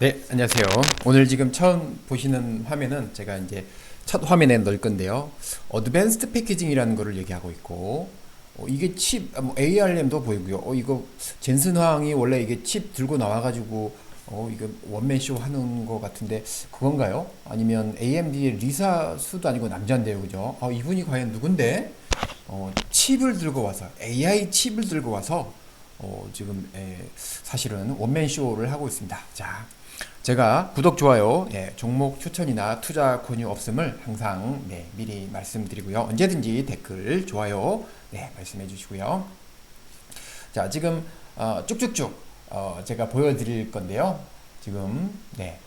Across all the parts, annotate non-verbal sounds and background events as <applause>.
네, 안녕하세요. 오늘 지금 처음 보시는 화면은 제가 이제 첫 화면에 넣을 건데요. 어드밴스드 패키징이라는 거를 얘기하고 있고, 어, 이게 칩, 아, 뭐 ARM도 보이고요. 어, 이거 젠슨 황이 원래 이게 칩 들고 나와가지고, 어, 이거 원맨쇼 하는 거 같은데, 그건가요? 아니면 AMD의 리사 수도 아니고 남자인데요, 그죠? 어, 이분이 과연 누군데? 어, 칩을 들고 와서, AI 칩을 들고 와서, 어, 지금 에, 사실은 원맨 쇼를 하고 있습니다. 자, 제가 구독, 좋아요, 예, 종목 추천이나 투자 권유 없음을 항상 네, 미리 말씀드리고요. 언제든지 댓글, 좋아요, 네, 말씀해 주시고요. 자, 지금 어, 쭉쭉쭉 어, 제가 보여드릴 건데요. 지금 네,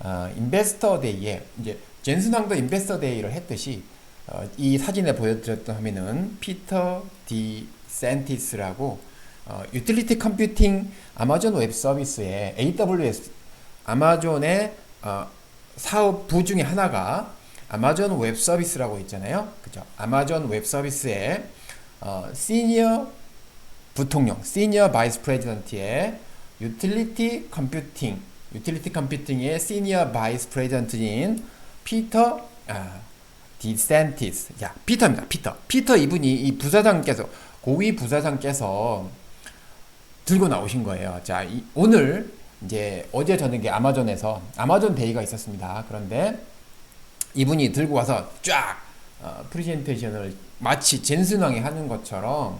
어, 인베스터 데이에 이제 젠슨왕도 인베스터 데이를 했듯이 어, 이 사진에 보여드렸던 화면은 피터 디 센티스라고 어, 유틸리티 컴퓨팅 아마존 웹 서비스의 AWS 아마존의 어, 사업부 중에 하나가 아마존 웹 서비스라고 있잖아요. 그죠? 아마존 웹 서비스의 어, 시니어 부통령, 시니어 바이스 프레지던트의 유틸리티 컴퓨팅, 유틸리티 컴퓨팅의 시니어 바이스 프레지던트인 피터 아, 디센티스. 야, 피터입니다. 피터. 피터 이분이 이 부사장께서 고위 부사장께서 들고 나오신 거예요. 자, 이, 오늘 이제 어제 저녁에 아마존에서 아마존 데이가 있었습니다. 그런데 이분이 들고 와서 쫙 어, 프레젠테이션을 마치 젠슨왕이 하는 것처럼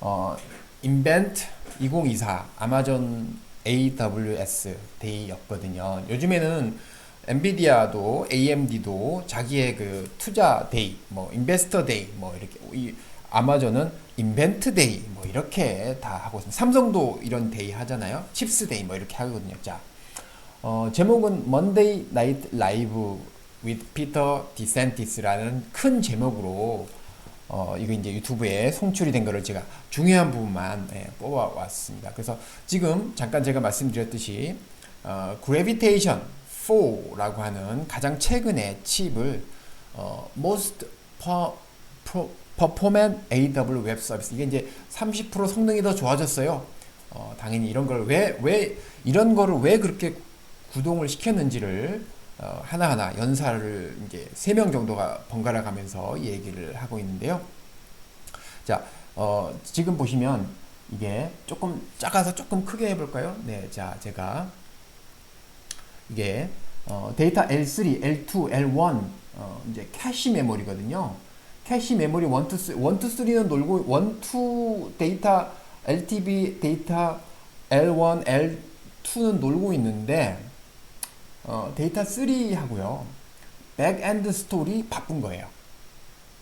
어, 인벤트 2024 아마존 AWS 데이였거든요. 요즘에는 엔비디아도 AMD도 자기의 그 투자 데이, 뭐 인베스터 데이, 뭐 이렇게 이 아마존은 인벤트 데이 뭐 이렇게 다 하고 있습니다. 삼성도 이런 데이 하잖아요. 칩스 데이 뭐 이렇게 하거든요. 자, 어, 제목은 Monday Night Live with Peter DeSantis라는 큰 제목으로 어, 이거 이제 유튜브에 송출이 된 거를 제가 중요한 부분만 예, 뽑아왔습니다. 그래서 지금 잠깐 제가 말씀드렸듯이 어, Gravitation 4라고 하는 가장 최근의 칩을 어, Most per, pro, Performant AW 웹 서비스 이게 이제 30% 성능이 더 좋아졌어요. 어, 당연히 이런 걸 왜 왜 이런 거를 왜 그렇게 구동을 시켰는지를 어, 하나하나 연사를 이제 세명 정도가 번갈아 가면서 얘기를 하고 있는데요. 자, 어, 지금 보시면 이게 조금 작아서 조금 크게 해볼까요? 네, 자, 제가 이게 어, 데이터 L3, L2, L1 어, 이제 캐시 메모리거든요. 캐시 메모리 1, 2, 3, 1, 2, 3는 놀고 1, 2 데이터 LTB 데이터 L1, L2는 놀고 있는데 어, 데이터 3 하고요. 백엔드 스토리 바쁜 거예요.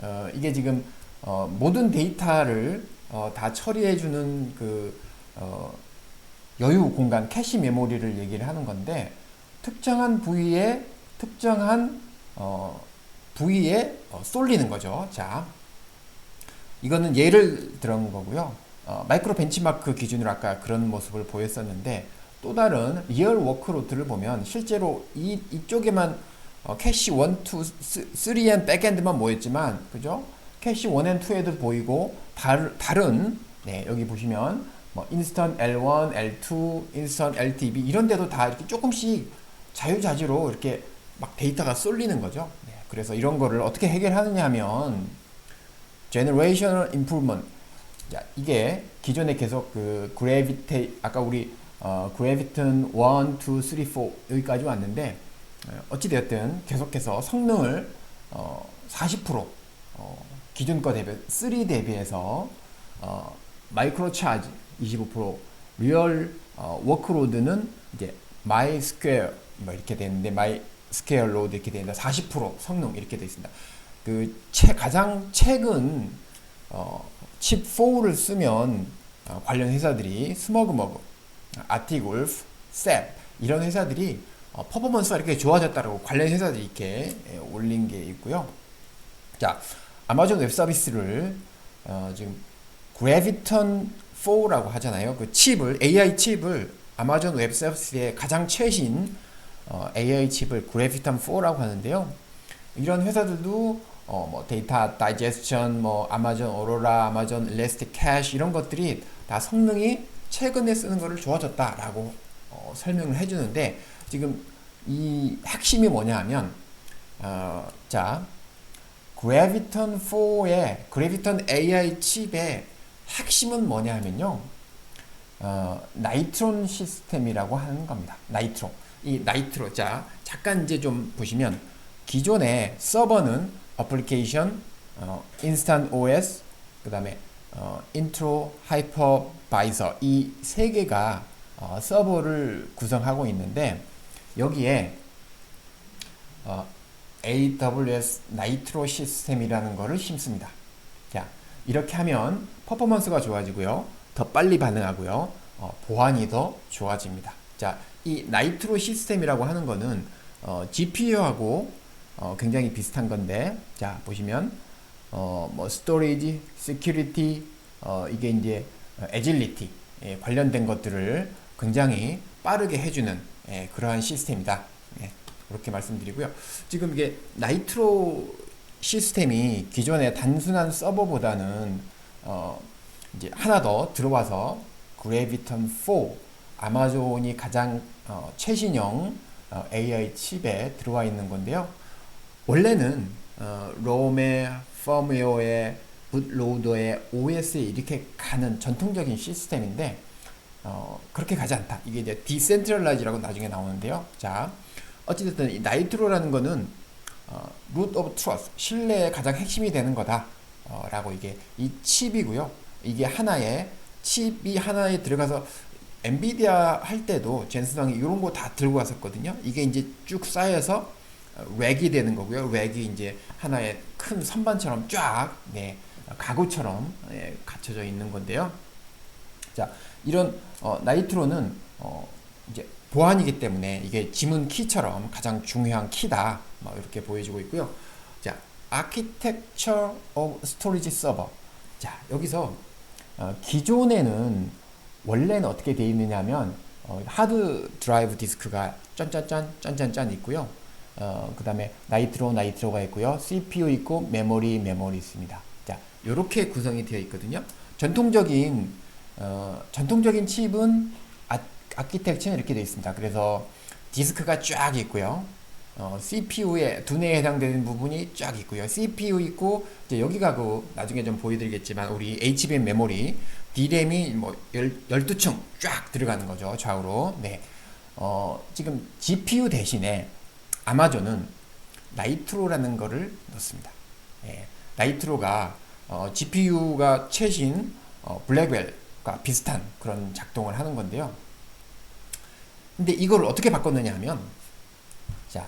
어, 이게 지금 어, 모든 데이터를 어, 다 처리해주는 그 어, 여유 공간 캐시 메모리를 얘기를 하는 건데 특정한 부위에 특정한 어, 부위에 어, 쏠리는 거죠. 자, 이거는 예를 들은 거고요. 어, 마이크로 벤치마크 기준으로 아까 그런 모습을 보였었는데 또 다른 리얼 워크로드를 보면 실제로 이, 이쪽에만 어, 캐시 1, 2, 3앤 백엔드만 모였지만 그죠? 캐시 1앤 2에도 보이고 다르, 다른 네, 여기 보시면 뭐 인스턴 L1, L2, 인스턴 LTB 이런 데도 다 이렇게 조금씩 자유자재로 이렇게 막 데이터가 쏠리는 거죠. 네, 그래서 이런 거를 어떻게 해결하느냐 하면 Generational Improvement. 자, 이게 기존에 계속 그 그래비테 아까 우리 어, 그래비튼 1, 2, 3, 4 여기까지 왔는데 어찌 되었든 계속해서 성능을 어, 40% 어, 기존 거 대비 3 대비해서 어, 마이크로 차지 25% 리얼 어, 워크로드는 이제 마이 스퀘어 뭐 이렇게 되는데 마이 스퀘어 로드 이렇게 되는데 40% 성능 이렇게 되어 있습니다. 그 최, 가장 최근 어, 칩 4를 쓰면 어, 관련 회사들이 스머그머그, 아티골프, 셉 이런 회사들이 어, 퍼포먼스가 이렇게 좋아졌다고 관련 회사들이 이렇게 예, 올린 게 있고요. 자, 아마존 웹 서비스를 어, 지금 그래비턴 4라고 하잖아요. 그 칩을 AI 칩을 아마존 웹 서비스의 가장 최신 어, AI 칩을 그래비턴 4라고 하는데요. 이런 회사들도 어, 뭐 데이터 다이제스션, 뭐 아마존 오로라, 아마존 일레스틱 캐시 이런 것들이 다 성능이 최근에 쓰는 거를 좋아졌다라고 어, 설명을 해주는데 지금 이 핵심이 뭐냐 하면 어, 자 그래비턴 4의 그래비턴 AI 칩의 핵심은 뭐냐 하면요 어, 나이트론 시스템이라고 하는 겁니다. 나이트로. 이 나이트로. 자, 잠깐 이제 좀 보시면 기존의 서버는 어플리케이션, 어, 인스탄 OS, 그 다음에 어, 인트로, 하이퍼바이저 이세 개가 어, 서버를 구성하고 있는데 여기에 어, AWS 나이트로 시스템이라는 거를 심습니다. 자, 이렇게 하면 퍼포먼스가 좋아지고요. 더 빨리 반응하고요. 어, 보안이 더 좋아집니다. 자, 이 나이트로 시스템이라고 하는 거는 어, GPU하고 어, 굉장히 비슷한 건데, 자 보시면 어, 뭐 스토리지, 시큐리티, 어, 이게 이제 에질리티 예, 관련된 것들을 굉장히 빠르게 해주는 예, 그러한 시스템이다. 예, 그렇게 말씀드리고요. 지금 이게 나이트로 시스템이 기존의 단순한 서버보다는 어, 이제 하나 더 들어와서 그래비턴 4 아마존이 가장 어, 최신형 어, AI 칩에 들어와 있는 건데요. 원래는 어, 롬의 펌웨어의 붓로더의 OS에 이렇게 가는 전통적인 시스템인데 어, 그렇게 가지 않다. 이게 이제 디센트럴라이즈라고 나중에 나오는데요. 자, 어찌됐든 이 나이트로라는 거는 어, root of trust, 신뢰의 가장 핵심이 되는 거다. 어, 라고 이게 이 칩이고요. 이게 하나의 칩이 하나에 들어가서 엔비디아 할 때도 젠슨왕이 이런 거 다 들고 갔었거든요. 이게 이제 쭉 쌓여서 렉이 되는 거고요. 렉이 이제 하나의 큰 선반처럼 쫙, 네, 가구처럼 예, 갖춰져 있는 건데요. 자, 이런 어, 나이트로는 어, 이제 보안이기 때문에 이게 지문 키처럼 가장 중요한 키다. 막 이렇게 보여주고 있고요. 자, Architecture of Storage Server. 자, 여기서 어, 기존에는 원래는 어떻게 되어 있느냐면 어, 하드 드라이브 디스크가 짠짠짠 짠짠짠 있고요. 어, 그 다음에 나이트로 나이트로가 있고요. CPU 있고 메모리 메모리 있습니다. 자, 이렇게 구성이 되어 있거든요. 전통적인 어, 전통적인 칩은 아, 아키텍처는 이렇게 되어 있습니다. 그래서 디스크가 쫙 있고요. 어, CPU의 두뇌에 해당되는 부분이 쫙 있고요. CPU 있고 이제 여기가 그 나중에 좀 보여드리겠지만 우리 HBM 메모리 D램이 뭐 12층 쫙 들어가는 거죠. 좌우로. 네. 어, 지금 GPU 대신에 아마존은 나이트로라는 거를 넣습니다. 예, 나이트로가 어, GPU가 최신 어, 블랙웰과 비슷한 그런 작동을 하는 건데요. 근데 이걸 어떻게 바꿨느냐 하면 자,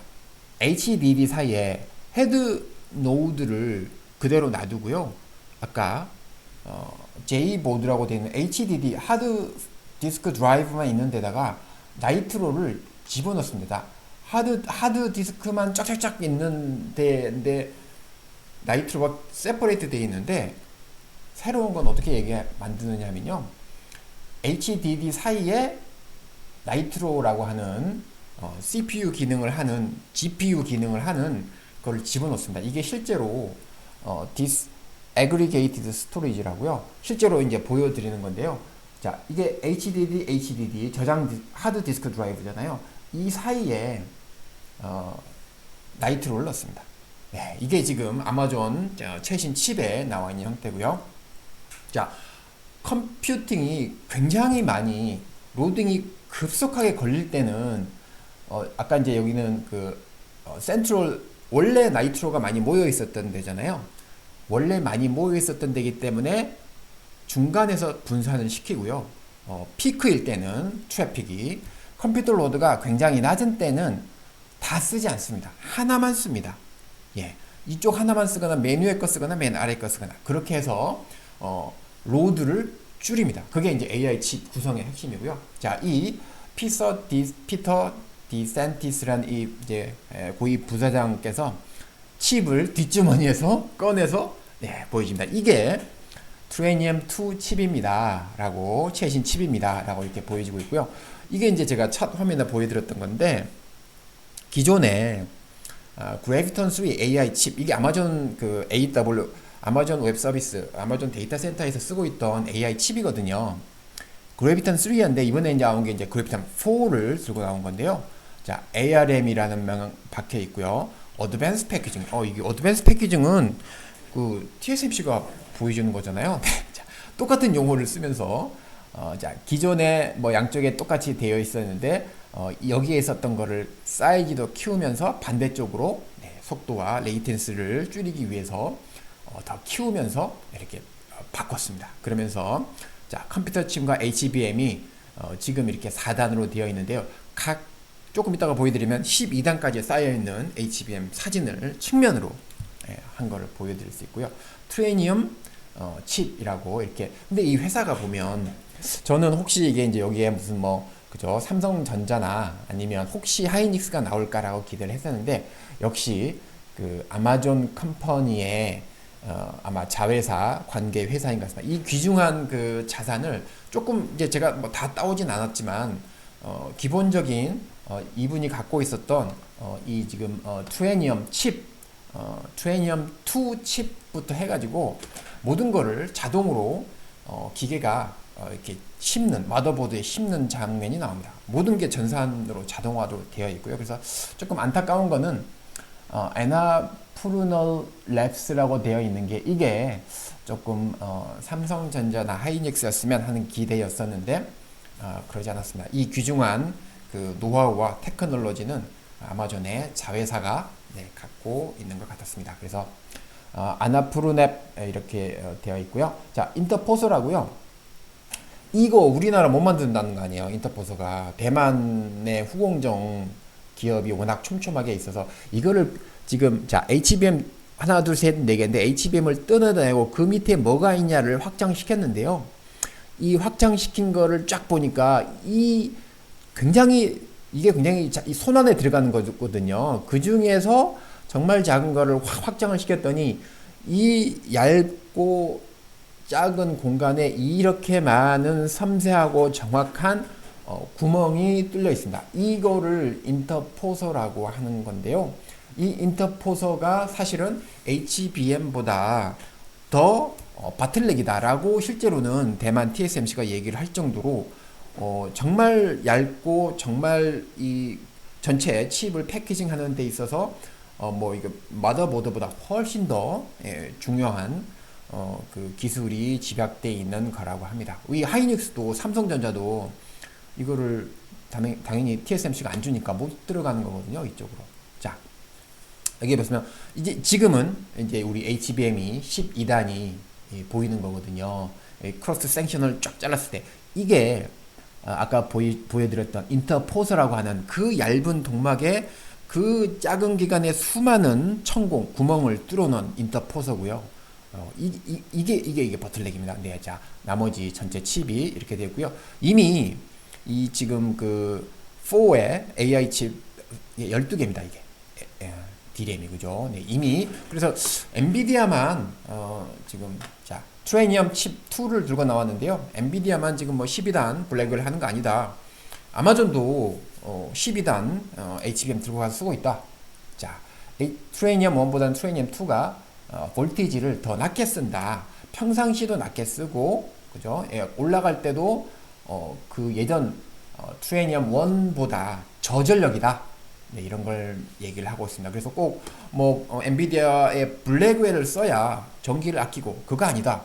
HDD 사이에 헤드 노드를 그대로 놔두고요. 아까 어, J 보드라고 되어 있는 HDD 하드 디스크 드라이브만 있는 데다가 나이트로를 집어넣습니다. 하드 하드 디스크만 쫙쫙쫙 있는 데인데 나이트로가 세퍼레이트 되어 있는데 새로운 건 어떻게 얘기 만드느냐면요. HDD 사이에 나이트로라고 하는 어, CPU 기능을 하는 GPU 기능을 하는 걸 집어넣습니다. 이게 실제로 어, 디스 aggregated storage라고요. 실제로 이제 보여드리는 건데요. 자, 이게 HDD, HDD 저장 디, 하드 디스크 드라이브잖아요. 이 사이에 어, 나이트로를 넣습니다. 네, 이게 지금 아마존 최신 칩에 나와 있는 형태고요. 자, 컴퓨팅이 굉장히 많이 로딩이 급속하게 걸릴 때는 어, 아까 이제 여기는 그 어, 센트럴 원래 나이트로가 많이 모여 있었던 데잖아요. 원래 많이 모여 있었던 데기 때문에 중간에서 분산을 시키고요. 어, 피크일 때는 트래픽이 컴퓨터 로드가 굉장히 낮은 때는 다 쓰지 않습니다. 하나만 씁니다. 예. 이쪽 하나만 쓰거나 맨 위에 거 쓰거나 맨 아래 거 쓰거나 그렇게 해서 어, 로드를 줄입니다. 그게 이제 AI 칩 구성의 핵심이고요. 자, 이 피서 디 피터 디센티스란 이 이제 고위 부사장께서 칩을 뒷주머니에서 꺼내서 네, 보여줍니다. 이게 트레니엄 2 칩입니다. 라고 최신 칩입니다. 라고 이렇게 보여지고 있고요. 이게 이제 제가 첫 화면에 보여드렸던 건데 기존에 아, 그래비턴 3 AI 칩 이게 아마존 그 AW 아마존 웹 서비스 아마존 데이터 센터에서 쓰고 있던 AI 칩이거든요. 그래비탄 3였는데 이번에 이제 나온 게 이제 그래비탄 4를 들고 나온 건데요. 자, ARM이라는 명 박혀 있고요. 어드밴스 패키징. 어, 이게 어드밴스 패키징은 그 TSMC가 보여주는 거잖아요. <laughs> 자, 똑같은 용어를 쓰면서 어, 자, 기존에 뭐 양쪽에 똑같이 되어 있었는데 어, 여기에 있었던 거를 사이즈도 키우면서 반대쪽으로 네, 속도와 레이텐스를 줄이기 위해서 어, 더 키우면서 이렇게 어, 바꿨습니다. 그러면서 자, 컴퓨터 칩과 HBM이 어, 지금 이렇게 4단으로 되어 있는데요. 각 조금 이따가 보여드리면 12단까지 쌓여 있는 HBM 사진을 측면으로 예, 한 거를 보여드릴 수 있고요. 트레니엄 어, 칩이라고 이렇게. 근데 이 회사가 보면 저는 혹시 이게 이제 여기에 무슨 뭐 그죠 삼성전자나 아니면 혹시 하이닉스가 나올까라고 기대를 했었는데 역시 그 아마존 컴퍼니의 어, 아마 자회사 관계 회사인 것 같습니다. 이 귀중한 그 자산을 조금 이제 제가 뭐 다 따오진 않았지만 어, 기본적인 어, 이분이 갖고 있었던 어, 이 지금 어, 트레니엄 칩, 어, 트레니엄 2 칩부터 해가지고 모든 거를 자동으로 어, 기계가 어, 이렇게 심는 마더보드에 심는 장면이 나옵니다. 모든 게 전산으로 자동화로 되어 있고요. 그래서 조금 안타까운 거는 어, 에나푸르널 랩스라고 되어 있는 게 이게 조금 어, 삼성전자나 하이닉스였으면 하는 기대였었는데 어, 그러지 않았습니다. 이 귀중한 그 노하우와 테크놀로지는 아마존의 자회사가 네, 갖고 있는 것 같았습니다. 그래서 어, 아나푸르넵 이렇게 어, 되어 있고요. 자, 인터포서라고요. 이거 우리나라 못 만든다는 거 아니에요. 인터포서가 대만의 후공정 기업이 워낙 촘촘하게 있어서 이거를 지금 자 HBM 하나 둘 셋 네 개인데 HBM을 뜯어내고 그 밑에 뭐가 있냐를 확장시켰는데요. 이 확장시킨 거를 쫙 보니까 이 굉장히 이게 굉장히 손안에 들어가는 거거든요. 그 중에서 정말 작은 거를 확 확장을 시켰더니 이 얇고 작은 공간에 이렇게 많은 섬세하고 정확한 어, 구멍이 뚫려 있습니다. 이거를 인터포서라고 하는 건데요. 이 인터포서가 사실은 HBM보다 더 어, 바틀렉이다라고 실제로는 대만 TSMC가 얘기를 할 정도로 어, 정말 얇고 정말 이 전체 칩을 패키징 하는 데 있어서 어, 뭐 이거 마더보드보다 훨씬 더 예, 중요한 어, 그 기술이 집약돼 있는 거라고 합니다. 이 하이닉스도 삼성전자도 이거를 당연히, 당연히 TSMC가 안 주니까 못 들어가는 거거든요. 이쪽으로. 자, 여기 보시면 이제 지금은 이제 우리 HBM이 12단이 보이는 거거든요. 이 크로스 섹션을 쫙 잘랐을 때 이게 아, 아까 보이, 보여드렸던 인터포서라고 하는 그 얇은 동막에 그 작은 기간에 수많은 천공 구멍을 뚫어놓은 인터포서고요. 어, 이, 이, 이게 이게 이게 버틀렉입니다. 네, 자 나머지 전체 칩이 이렇게 되고요. 이미 이 지금 그 4의 AI 칩 12개입니다. 이게 에, 에, D램이 그죠? 네, 이미 그래서 엔비디아만 어, 지금 자 트레니엄 칩 2를 들고 나왔는데요. 엔비디아만 지금 뭐 12단 블랙을 하는 거 아니다. 아마존도 어, 12단 어, HBM 들고 가서 쓰고 있다. 자, 이 트레니엄 1보다는 트레니엄 2가 어, 볼테이지를 더 낮게 쓴다. 평상시도 낮게 쓰고, 그죠? 예, 올라갈 때도 어, 그 예전 어, 트레니엄 1보다 저전력이다. 네, 이런 걸 얘기를 하고 있습니다. 그래서 꼭뭐 어, 엔비디아의 블랙웰을 써야 전기를 아끼고 그거 아니다.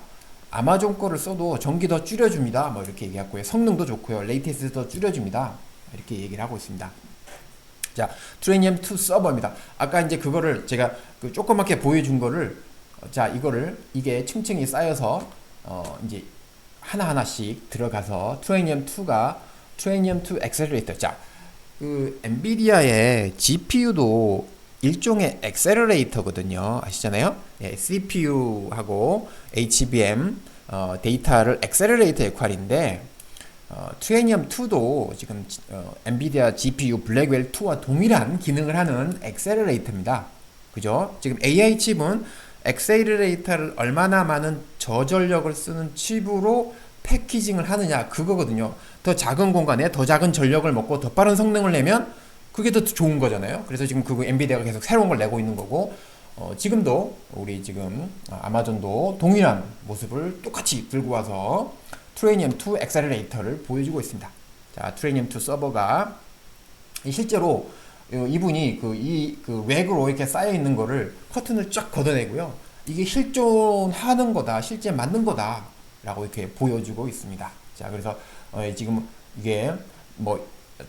아마존 거를 써도 전기 더 줄여줍니다. 뭐 이렇게 얘기했고요. 성능도 좋고요. 레이텐스 더 줄여줍니다. 이렇게 얘기를 하고 있습니다. 자, 트레니엄 2 서버입니다. 아까 이제 그거를 제가 그 조그맣게 보여준 거를 어, 자 이거를 이게 층층이 쌓여서 어 이제 하나 하나씩 들어가서 트레니엄 2가 트레니엄 2 엑셀러레이터. 자, 그 엔비디아의 GPU도 일종의 엑셀러레이터거든요. 아시잖아요? 예, CPU하고 HBM 어, 데이터를 엑셀러레이터 역할인데 어, 트레니엄 2도 지금 어, 엔비디아 GPU 블랙웰 2와 동일한 기능을 하는 엑셀러레이터입니다. 그죠? 지금 AI 칩은 엑셀러레이터를 얼마나 많은 저전력을 쓰는 칩으로 패키징을 하느냐 그거거든요. 더 작은 공간에 더 작은 전력을 먹고 더 빠른 성능을 내면 그게 더 좋은 거잖아요. 그래서 지금 그 엔비디아가 계속 새로운 걸 내고 있는 거고 어, 지금도 우리 지금 아마존도 동일한 모습을 똑같이 들고 와서 트레니엄 2 엑셀레이터를 보여주고 있습니다. 자, 트레니엄 2 서버가 이 실제로 어, 이분이 그 이 그 웩으로 이렇게 쌓여 있는 거를 커튼을 쫙 걷어내고요. 이게 실존하는 거다, 실제 맞는 거다 라고 이렇게 보여주고 있습니다. 자, 그래서 어, 지금 이게 뭐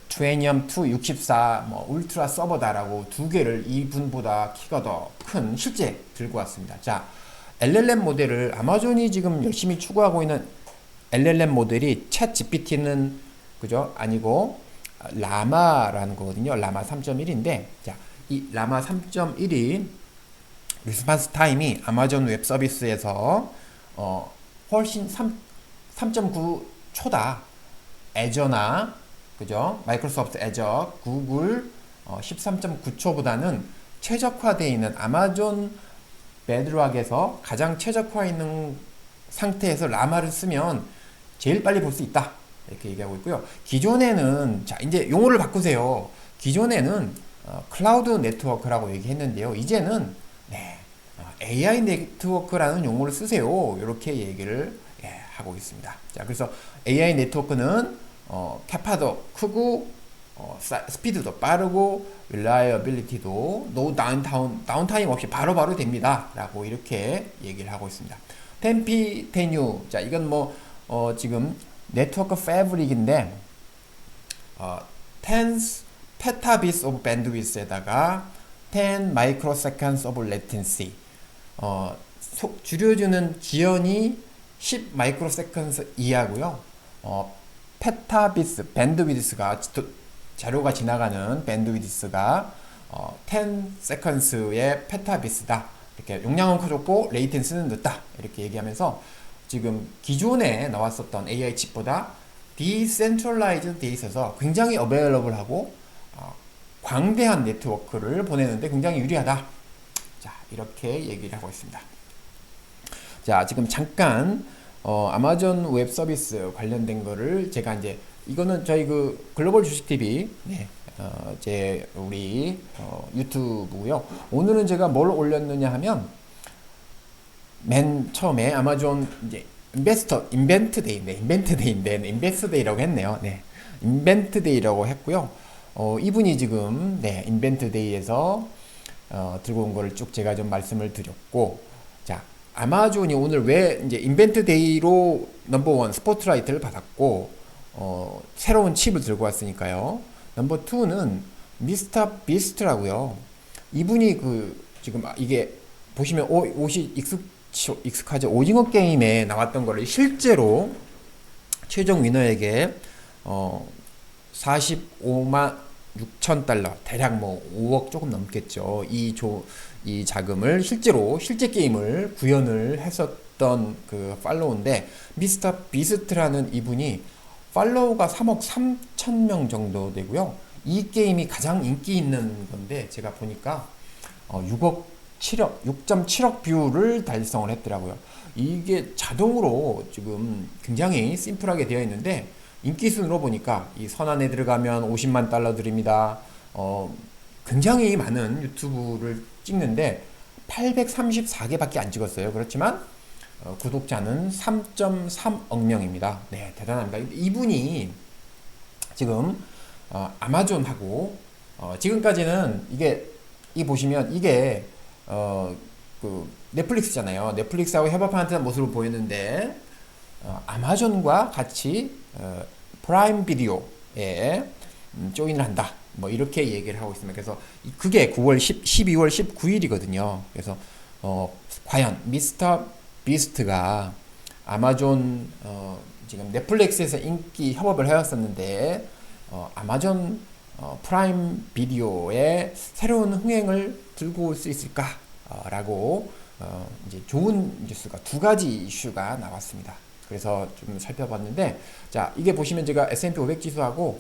트레니엄 2 64, 뭐 울트라 서버다라고 두 개를 이분보다 키가 더 큰 실제 들고 왔습니다. 자, LLM 모델을 아마존이 지금 열심히 추구하고 있는 LLM 모델이 챗 GPT는 그죠? 아니고 아, 라마라는 거거든요. 라마 3.1인데 자, 이 라마 3.1이 리스판스 타임이 아마존 웹 서비스에서 어, 훨씬 3, 3.9 초다. 애저나 그죠? 마이크로소프트 애저, 구글 어, 13.9초보다는 최적화되어 있는 아마존 베드락에서 가장 최적화 있는 상태에서 라마를 쓰면 제일 빨리 볼 수 있다. 이렇게 얘기하고 있고요. 기존에는 자 이제 용어를 바꾸세요. 기존에는 어, 클라우드 네트워크라고 얘기했는데요. 이제는 네, 어, AI 네트워크라는 용어를 쓰세요. 이렇게 얘기를 예, 하고 있습니다. 자 그래서 AI 네트워크는 어, 캐파도 크고 어, 사- 스피드도 빠르고 릴라이어빌리티도 노 다운타운 다운타임 없이 바로 바로 됩니다 라고 이렇게 얘기를 하고 있습니다. 템피 테뉴 자 이건 뭐 어, 지금 네트워크 패브릭인데 어, tens petabits of bandwidth에다가 10 microseconds of latency 어, 속, 줄여주는 지연이 10 microseconds 이하고요. 어, 페타비스 밴드위드스가 지- 자료가 지나가는 밴드위드스가 어, 10 seconds의 페타비스다. 이렇게 용량은 커졌고 레이텐스는 늦다. 이렇게 얘기하면서 지금 기존에 나왔었던 AI 칩보다 돼 있어서 굉장히 어베일러블하고 어, 광대한 네트워크를 보내는데 굉장히 유리하다. 자, 이렇게 얘기를 하고 있습니다. 자, 지금 잠깐 어, 아마존 웹 서비스 관련된 거를 제가 이제 이거는 저희 그 글로벌 주식 TV 네, 어, 제 우리 어, 유튜브고요. 오늘은 제가 뭘 올렸느냐 하면 맨 처음에 아마존 이제 인베스터 인벤트 데이인데 인벤트 데이인데 네, 인베스터 데이라고 했네요. 네. 인벤트 데이라고 했고요. 어, 이분이 지금 네, 인벤트 데이에서 어, 들고 온 거를 쭉 제가 좀 말씀을 드렸고 자, 아마존이 오늘 왜 이제 인벤트 데이로 넘버원 스포트라이트를 받았고 어, 새로운 칩을 들고 왔으니까요. 넘버 투는 미스터 비스트라고요. 이분이 그 지금 이게 보시면 오, 옷이 익숙 익숙하죠. 오징어 게임에 나왔던 거를 실제로 최종 위너에게 어 45만 6천 달러 대략 뭐 5억 조금 넘겠죠. 이 조 이 자금을 실제로 실제 게임을 구현을 했었던 그 팔로우인데 미스터 비스트라는 이분이 팔로우가 3억 3천 명 정도 되고요. 이 게임이 가장 인기 있는 건데 제가 보니까 어, 6억 7억 6.7억 뷰를 달성을 했더라고요. 이게 자동으로 지금 굉장히 심플하게 되어 있는데 인기 순으로 보니까 이 선안에 들어가면 50만 달러 드립니다. 어, 굉장히 많은 유튜브를 찍는데 834개밖에 안 찍었어요. 그렇지만 어, 구독자는 3.3억 명입니다. 네, 대단합니다. 이분이 지금 어, 아마존하고 어, 지금까지는 이게 이 보시면 이게 어, 그 넷플릭스잖아요. 넷플릭스하고 협업하는 모습을 보였는데 어, 아마존과 같이 어, 프라임 비디오에 음, 조인을 한다. 뭐 이렇게 얘기를 하고 있습니다. 그래서 이- 그게 9월 10, 12월 19일이거든요. 그래서 어, 과연 미스터 비스트가 아마존 어, 지금 넷플릭스에서 인기 협업을 해왔었는데 어, 아마존 어, 프라임 비디오에 새로운 흥행을 들고 올 수 있을까라고 어, 이제 좋은 뉴스가 두 가지 이슈가 나왔습니다. 그래서 좀 살펴봤는데 자 이게 보시면 제가 S&P 500 지수하고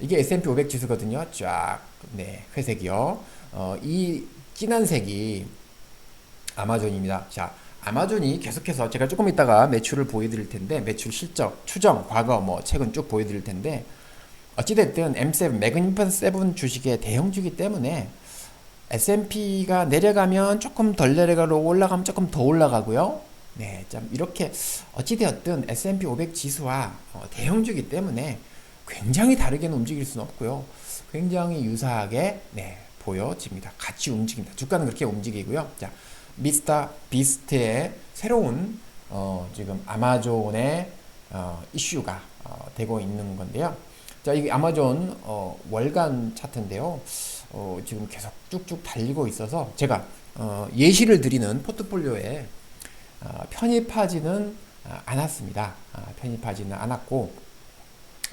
이게 S&P 500 지수거든요. 쫙 네, 회색이요. 어, 이 진한 색이 아마존입니다. 자, 아마존이 계속해서 제가 조금 이따가 매출을 보여드릴 텐데 매출 실적, 추정, 과거 뭐 최근 쭉 보여드릴 텐데 어찌됐든 M7 매그니펀 7 주식의 대형주기 때문에 S&P가 내려가면 조금 덜 내려가고 올라가면 조금 더 올라가고요. 네, 좀 이렇게 어찌되었든 S&P 500 지수와 어, 대형주기 때문에 굉장히 다르게는 움직일 수는 없고요. 굉장히 유사하게 네, 보여집니다. 같이 움직입니다. 주가는 그렇게 움직이고요. 자, 미스터 비스트의 새로운 어, 지금 아마존의 어, 이슈가 어, 되고 있는 건데요. 자, 이게 아마존 어, 월간 차트인데요. 어, 지금 계속 쭉쭉 달리고 있어서 제가 어, 예시를 드리는 포트폴리오에 어, 편입하지는 아, 않았습니다. 아, 편입하지는 않았고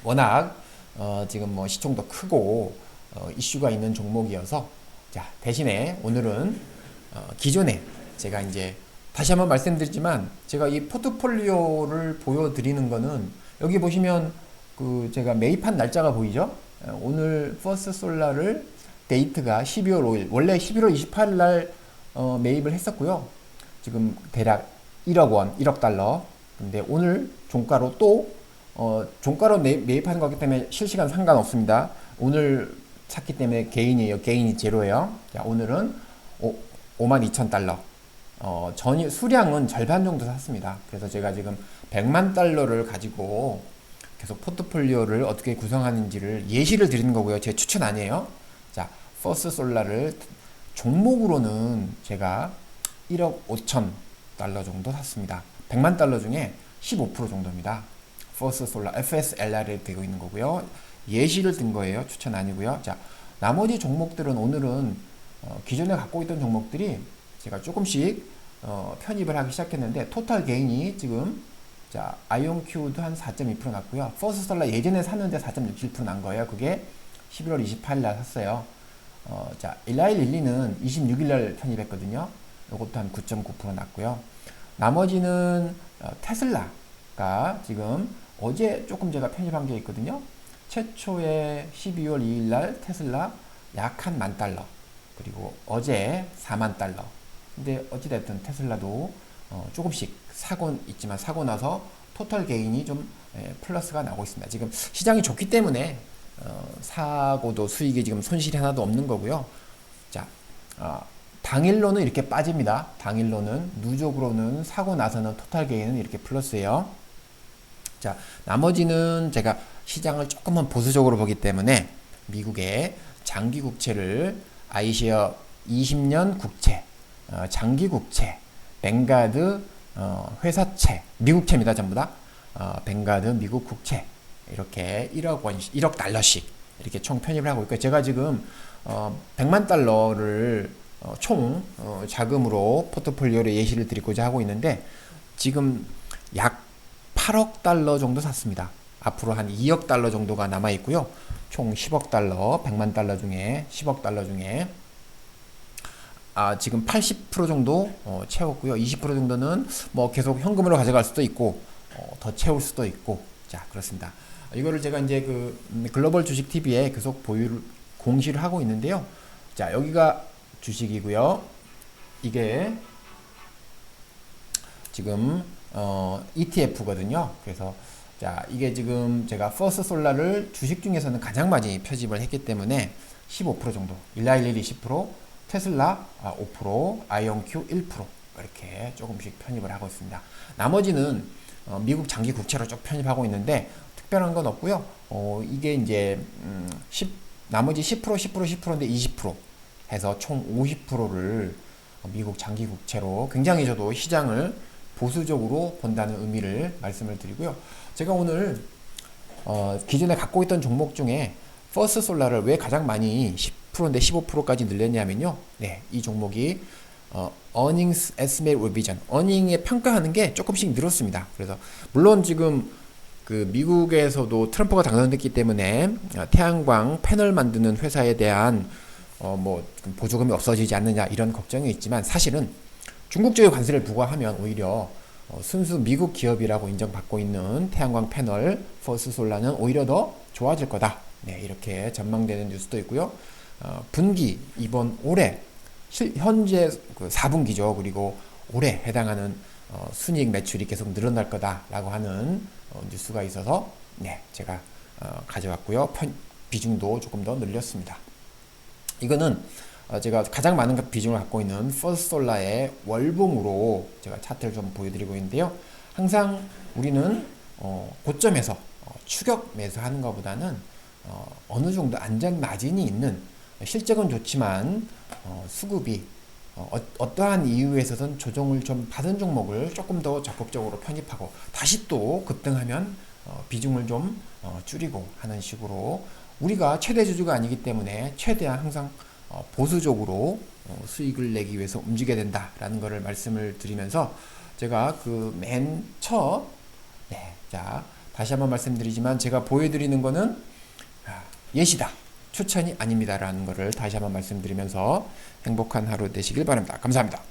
워낙 어, 지금 뭐 시총도 크고 어, 이슈가 있는 종목이어서 자 대신에 오늘은 어, 기존에 제가 이제 다시 한번 말씀드리지만 제가 이 포트폴리오를 보여드리는 거는 여기 보시면 그 제가 매입한 날짜가 보이죠? 어, 오늘 퍼스트 솔라를 데이트가 12월 5일 원래 11월 28일 날 어, 매입을 했었고요. 지금 대략 1억 원, 1억 달러. 근데 오늘 종가로 또 어, 종가로 매, 매입하는 거기 때문에 실시간 상관없습니다. 오늘 샀기 때문에 개인이에요. 개인이 제로예요. 자, 오늘은 5, 5만 2천 달러. 어, 전이 수량은 절반 정도 샀습니다. 그래서 제가 지금 100만 달러를 가지고 계속 포트폴리오를 어떻게 구성하는지를 예시를 드리는 거고요. 제 추천 아니에요. 자, 퍼스트 솔라를 종목으로는 제가 1억 5천 달러 정도 샀습니다. 100만 달러 중에 15% 정도입니다. 퍼스트 솔라 FSLR에 되고 있는 거고요. 예시를 든 거예요. 추천 아니고요. 자, 나머지 종목들은 오늘은 어, 기존에 갖고 있던 종목들이 제가 조금씩 어, 편입을 하기 시작했는데 토탈 게인이 지금 자 아이온큐도 한 4.2% 났고요. 퍼스트 솔라 예전에 샀는데 4.67%난 거예요. 그게 11월 28일 날 샀어요. 어, 자, 일라일 릴리는 26일 날 편입했거든요. 이것도 한 9.9% 났고요. 나머지는 어, 테슬라가 지금 어제 조금 제가 편입한 게 있거든요. 최초에 12월 2일 날 테슬라 약 한 만 달러. 그리고 어제 4만 달러. 근데 어찌됐든 테슬라도 어, 조금씩 사고 있지만 사고 나서 토탈 게인이 좀 예, 플러스가 나오고 있습니다. 지금 시장이 좋기 때문에 어, 사고도 수익이 지금 손실이 하나도 없는 거고요. 자, 어, 당일로는 이렇게 빠집니다. 당일로는 누적으로는 사고 나서는 토탈 게인은 이렇게 플러스예요. 자, 나머지는 제가 시장을 조금만 보수적으로 보기 때문에 미국의 장기 국채를 아이시어 20년 국채, 어, 장기 국채, 뱅가드 어, 회사채, 미국채입니다 전부 다. 어, 뱅가드 미국 국채 이렇게 1억 원, 1억 달러씩 이렇게 총 편입을 하고 있고 제가 지금 어, 100만 달러를 어, 총 어, 자금으로 포트폴리오를 예시를 드리고자 하고 있는데 지금 약 8억 달러 정도 샀습니다. 앞으로 한 2억 달러 정도가 남아 있고요. 총 10억 달러, 100만 달러 중에 10억 달러 중에 아, 지금 80% 정도 어, 채웠고요. 20% 정도는 뭐 계속 현금으로 가져갈 수도 있고 어, 더 채울 수도 있고 자 그렇습니다. 이거를 제가 이제 그 음, 글로벌 주식 TV에 계속 보유를 공시를 하고 있는데요. 자 여기가 주식이고요. 이게 지금 어, ETF거든요. 그래서 자 이게 지금 제가 퍼스트 솔라를 주식 중에서는 가장 많이 표집을 했기 때문에 15% 정도, 일라일리 20%, 테슬라 5%, 아이온큐 1% 이렇게 조금씩 편입을 하고 있습니다. 나머지는 어, 미국 장기 국채로 쭉 편입하고 있는데 특별한 건 없고요. 어, 이게 이제 음, 10, 나머지 10% 10% 10%인데 20% 해서 총 50%를 미국 장기 국채로 굉장히 저도 시장을 보수적으로 본다는 의미를 말씀을 드리고요. 제가 오늘 어, 기존에 갖고 있던 종목 중에 퍼스트 솔라를 왜 가장 많이 10%인데 15%까지 늘렸냐면요. 네, 이 종목이 어, earnings estimate revision, earning에 평가하는 게 조금씩 늘었습니다. 그래서 물론 지금 그 미국에서도 트럼프가 당선됐기 때문에 어, 태양광 패널 만드는 회사에 대한 어 뭐 보조금이 없어지지 않느냐 이런 걱정이 있지만 사실은 중국 쪽에 관세를 부과하면 오히려 어, 순수 미국 기업이라고 인정받고 있는 태양광 패널 퍼스 솔라는 오히려 더 좋아질 거다. 네, 이렇게 전망되는 뉴스도 있고요. 어, 분기 이번 올해 실, 현재 그 4분기죠. 그리고 올해 해당하는 어, 순이익 매출이 계속 늘어날 거다라고 하는 어, 뉴스가 있어서 네, 제가 어, 가져왔고요. 편, 비중도 조금 더 늘렸습니다. 이거는 어, 제가 가장 많은 비중을 갖고 있는 퍼스솔라의 월봉으로 제가 차트를 좀 보여드리고 있는데요. 항상 우리는 어, 고점에서 어, 추격 매수하는 것보다는 어, 어느 정도 안전 마진이 있는 실적은 좋지만 어, 수급이 어, 어- 어떠한 이유에서든 조정을 좀 받은 종목을 조금 더 적극적으로 편입하고 다시 또 급등하면 어, 비중을 좀 어, 줄이고 하는 식으로 우리가 최대 주주가 아니기 때문에 최대한 항상 어, 보수적으로 어, 수익을 내기 위해서 움직여야 된다라는 것을 말씀을 드리면서 제가 그맨 첫, 네, 자, 다시 한번 말씀드리지만 제가 보여드리는 거는 아, 예시다. 추천이 아닙니다라는 것을 다시 한번 말씀드리면서 행복한 하루 되시길 바랍니다. 감사합니다.